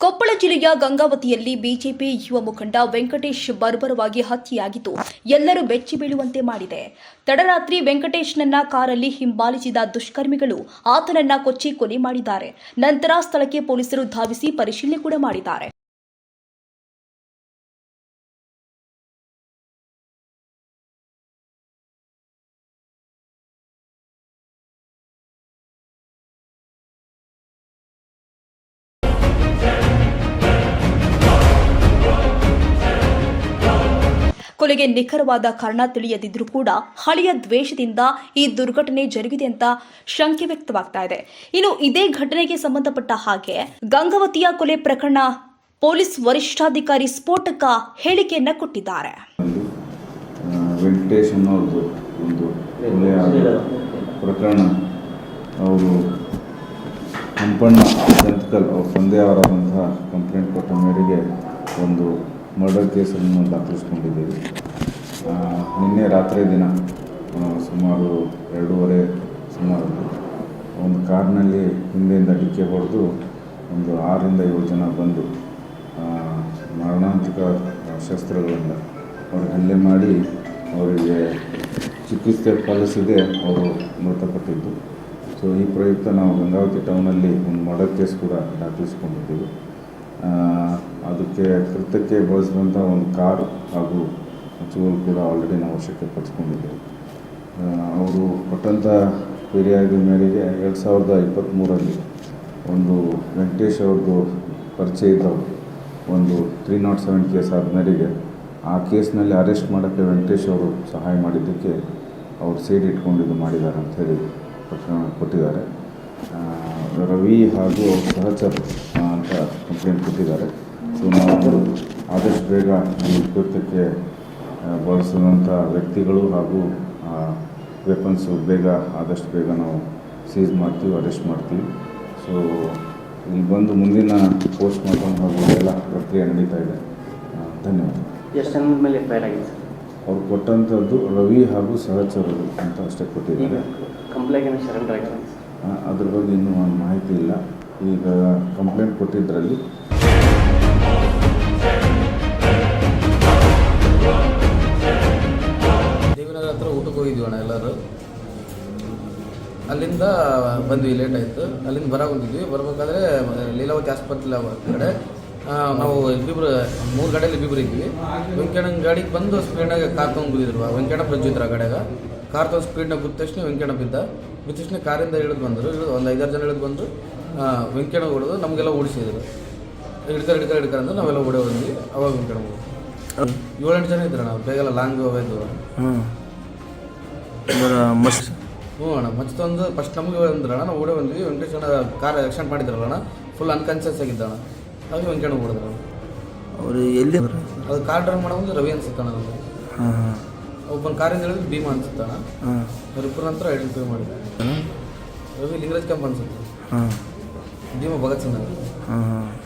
ಕೊಪ್ಪಳ ಜಿಲ್ಲೆಯ ಗಂಗಾವತಿಯಲ್ಲಿ ಬಿಜೆಪಿ ಯುವ ಮುಖಂಡ ವೆಂಕಟೇಶ್ ಬರ್ಬರವಾಗಿ ಹತ್ಯೆಯಾಗಿದ್ದು ಎಲ್ಲರೂ ಬೆಚ್ಚಿ ಬೀಳುವಂತೆ ಮಾಡಿದೆ. ತಡರಾತ್ರಿ ವೆಂಕಟೇಶ್ನನ್ನ ಕಾರಲ್ಲಿ ಹಿಂಬಾಲಿಸಿದ ದುಷ್ಕರ್ಮಿಗಳು ಆತನನ್ನ ಕೊಚ್ಚಿ ಕೊಲೆ ಮಾಡಿದ್ದಾರೆ. ನಂತರ ಸ್ಥಳಕ್ಕೆ ಪೊಲೀಸರು ಧಾವಿಸಿ ಪರಿಶೀಲನೆ ಕೂಡ ಮಾಡಿದ್ದಾರೆ. ಕೊಲೆಗೆ ನಿಖರವಾದ ಕಾರಣ ತಿಳಿಯದಿದ್ರೂ ಕೂಡ ಹಳೆಯ ದ್ವೇಷದಿಂದ ಈ ದುರ್ಘಟನೆ ಜರುಗಿದೆ ಅಂತ ಶಂಕೆ ವ್ಯಕ್ತವಾಗ್ತಾ ಇದೆ. ಇನ್ನು ಇದೇ ಘಟನೆಗೆ ಸಂಬಂಧಪಟ್ಟ ಹಾಗೆ ಗಂಗಾವತಿಯ ಕೊಲೆ ಪ್ರಕರಣ ಪೊಲೀಸ್ ವರಿಷ್ಠಾಧಿಕಾರಿ ಸ್ಫೋಟಕ ಹೇಳಿಕೆಯನ್ನ ಕೊಟ್ಟಿದ್ದಾರೆ. ಹಂಪಣ್ಣ ಜಂತಕಲ್ ಅವ್ರ ತಂದೆಯವರಾದಂತಹ ಕಂಪ್ಲೇಂಟ್ ಕೊಟ್ಟ ಮೇರೆಗೆ ಒಂದು ಮರ್ಡರ್ ಕೇಸನ್ನು ದಾಖಲಿಸ್ಕೊಂಡಿದ್ದೀವಿ. ನಿನ್ನೆ ರಾತ್ರಿ ದಿನ ಸುಮಾರು ಎರಡೂವರೆ, ಸುಮಾರು ಒಂದು ಕಾರ್ನಲ್ಲಿ ಹಿಂದೆಯಿಂದ ಡಿಕ್ಕೆ ಹೊಡೆದು ಒಂದು ಆರರಿಂದ ಏಳು ಜನ ಬಂದು ಮಾರಣಾಂತಿಕ ಶಸ್ತ್ರಗಳಿಂದ ಅವ್ರಿಗೆ ಹಲ್ಲೆ ಮಾಡಿ ಅವರಿಗೆ ಚಿಕಿತ್ಸೆ ಫಲಿಸದೆ ಅವರು ಮೃತಪಟ್ಟಿದ್ದು. ಸೊ, ಈ ಪ್ರಯುಕ್ತ ನಾವು ಗಂಗಾವತಿ ಟೌನಲ್ಲಿ ಒಂದು ಮರ್ಡರ್ ಕೇಸ್ ಕೂಡ ದಾಖಲಿಸ್ಕೊಂಡಿದ್ದೀವಿ. ಅದಕ್ಕೆ ಕೃತ್ಯಕ್ಕೆ ಬಳಸಿದಂಥ ಒಂದು ಕಾರು ಹಾಗೂ ಚೂರು ಕೂಡ ಆಲ್ರೆಡಿ ನಾವು ವಶಕ್ಕೆ ಪಡಿಸ್ಕೊಂಡಿದ್ದೇವೆ ಅವರು ಕೊಟ್ಟಂಥ ಫಿರ್ಯಾದಿ ಮೇರೆಗೆ ಎರಡು ಸಾವಿರದ ಇಪ್ಪತ್ತ್ಮೂರರಲ್ಲಿ ಒಂದು ವೆಂಕಟೇಶ್ ಅವ್ರದ್ದು ಪರಿಚಯ ಇದ್ದವರು ಒಂದು ತ್ರೀ ನಾಟ್ ಸೆವೆನ್ ಕೇಸ್ ಆದ ಮೇರೆಗೆ ಆ ಕೇಸ್ನಲ್ಲಿ ಅರೆಸ್ಟ್ ಮಾಡೋಕ್ಕೆ ವೆಂಕಟೇಶ್ ಅವರು ಸಹಾಯ ಮಾಡಿದ್ದಕ್ಕೆ ಅವ್ರು ಸೇಡ್ ಇಟ್ಕೊಂಡಿದ್ದು ಮಾಡಿದ್ದಾರೆ ಅಂತ ಹೇಳಿ ಪ್ರಕರಣ ಕೊಟ್ಟಿದ್ದಾರೆ. ರವಿ ಹಾಗೂ ಅವ್ರ ಸಹಚರ್ ಅಂತ ಕಂಪ್ಲೇಂಟ್ ಕೊಟ್ಟಿದ್ದಾರೆ. ಸೊ ನಾವು ಆದಷ್ಟು ಬೇಗ ಈ ಕೃತ್ಯಕ್ಕೆ ಬಳಸಿದಂಥ ವ್ಯಕ್ತಿಗಳು ಹಾಗೂ ವೆಪನ್ಸು ಬೇಗ ಆದಷ್ಟು ಬೇಗ ನಾವು ಸೀಸ್ ಮಾಡ್ತೀವಿ ಅರೆಸ್ಟ್ ಮಾಡ್ತೀವಿ. ಸೊ ಇಲ್ಲಿ ಬಂದು ಮುಂದಿನ ಪೋಸ್ಟ್ ಮಾರ್ಟಮ್ ಹಾಗೂ ಎಲ್ಲ ಪ್ರಕ್ರಿಯೆ ನಡೀತಾ ಇದೆ. ಧನ್ಯವಾದ. ಎಷ್ಟು ಜನದ ಮೇಲೆ ಫೈರ್ ಆಗಿದೆ ಅವ್ರು ಕೊಟ್ಟಂಥದ್ದು ರವಿ ಹಾಗೂ ಸಹಚರರು ಅಂತ ಅಷ್ಟೇ ಕೊಟ್ಟಿದ್ದಾರೆ. ಕಂಪ್ಲೇಂಟ್ ಸರೆಂಡರ್ ಆಗಿದೆ ಆ, ಅದ್ರ ಬಗ್ಗೆ ಇನ್ನೂ ಒಂದು ಮಾಹಿತಿ ಇಲ್ಲ. ಈಗ ಕಂಪ್ಲೇಂಟ್ ಕೊಟ್ಟಿದ್ದರಲ್ಲಿ ಹೋಗಿದ್ವಿ ಅಣ್ಣ ಎಲ್ಲರೂ. ಅಲ್ಲಿಂದ ಬಂದ್ವಿ ಲೇಟ್ ಆಯಿತು. ಅಲ್ಲಿಂದ ಬರ ಬಂದಿದ್ವಿ ಬರ್ಬೇಕಾದ್ರೆ, ಲೀಲಾವತಿ ಆಸ್ಪತ್ರೆ ಕಡೆ. ನಾವು ಇಬ್ಬಿಬ್ರು, ಮೂರು ಗಾಡಿಯಲ್ಲಿ ಇಬ್ಬಿಬ್ರು ಇದ್ವಿ. ವೆಂಕಣ್ಣನ ಗಾಡಿಗೆ ಬಂದು ಸ್ಪೀಡ್ನಾಗ ಕಾರ್ ತೊಗೊಂಡು ಬಿದ್ದಿದ್ರು ವೆಂಕಣ್ಣ ಪ್ರಜ್ಜಿದ್ರು ಆ ಗಾಡಿಯಾಗ ಕಾರ್ ತೊಗೊಂಡು ಸ್ಪೀಡ್ನಾಗ ಬಿದ್ದ ತಕ್ಷಣ ವೆಂಕಣ್ಣ ಬಿದ್ದ. ಬಿದ್ದ ತಕ್ಷಣ ಕಾರಿಂದ ಇಳಿದು ಬಂದರು. ಇಳಿದು ಒಂದು ಐದಾರು ಜನ ಇಳಿದು ಬಂದು ವೆಂಕಣ್ಣ ಹೊಡೆದು ನಮಗೆಲ್ಲ ಓಡಿಸಿದ್ರು. ಹಿಡ್ಕರ್ ಹಿಡ್ಕರ್ ಹಿಡ್ಕರ್ ಅಂದ್ರೆ ನಾವೆಲ್ಲ ಓಡೇ ಬಂದ್ವಿ. ಅವಾಗ ವೆಂಕಣ್ಣ. ಏಳೆಂಟು ಜನ ಇದ್ರು ನಾವು ಬೇಗೆಲ್ಲ ಲಾಂಗ್ ಹೋಗಿದ್ವು ಮಸ್ ಹ್ಞೂ ಅಣ್ಣ ಮತ್ತೆ ಒಂದು. ಫಸ್ಟ್ ನಮಗೆ ಅಂದ್ರೆ ಅಣ್ಣ ನಾವು ಓಡೇ ಬಂದ್ವಿ. ವೆಂಕಟೇಶ್ ಅಣ್ಣ ಕಾರ್ ಆಕ್ಸಿಡೆಂಟ್ ಮಾಡಿದ್ರಲ್ಲ ಅಣ್ಣ ಫುಲ್ ಅನ್ಕಾನ್ಷಿಯಸ್ ಆಗಿದ್ದ ಅಣ್ಣ. ಹಾಗೆ ವೆಂಕಣ್ಣ ಹೊಡೆದ್ರು ಅವರು ಎಲ್ಲಿ ಅದು ಕಾರ್ ಡ್ರೈವ್ ಮಾಡೋದು ರವಿ ಅನ್ಸುತ್ತೆ ಅಣ್ಣ ನಮಗೆ. ಹಾಂ ಹಾಂ. ಒಬ್ಬನ ಕಾರಿಂದ ಹೇಳಿದ್ರೆ ಭೀಮಾ ಅನ್ಸುತ್ತೆ ಅಣ್ಣ. ಹಾಂ. ಅವರಿಬ್ಬರ ನಂತರ ಐಡೆಂಟಿಫೈ ಮಾಡಿದ್ದೆ ರವಿ ಲಿಂಗರಾಜ್ ಕೆಂಪ್ ಅನ್ಸುತ್ತೆ. ಹಾಂ. ಭೀಮಾ ಭಗತ್ ಸಿಂಗ್ ಹಾಂ.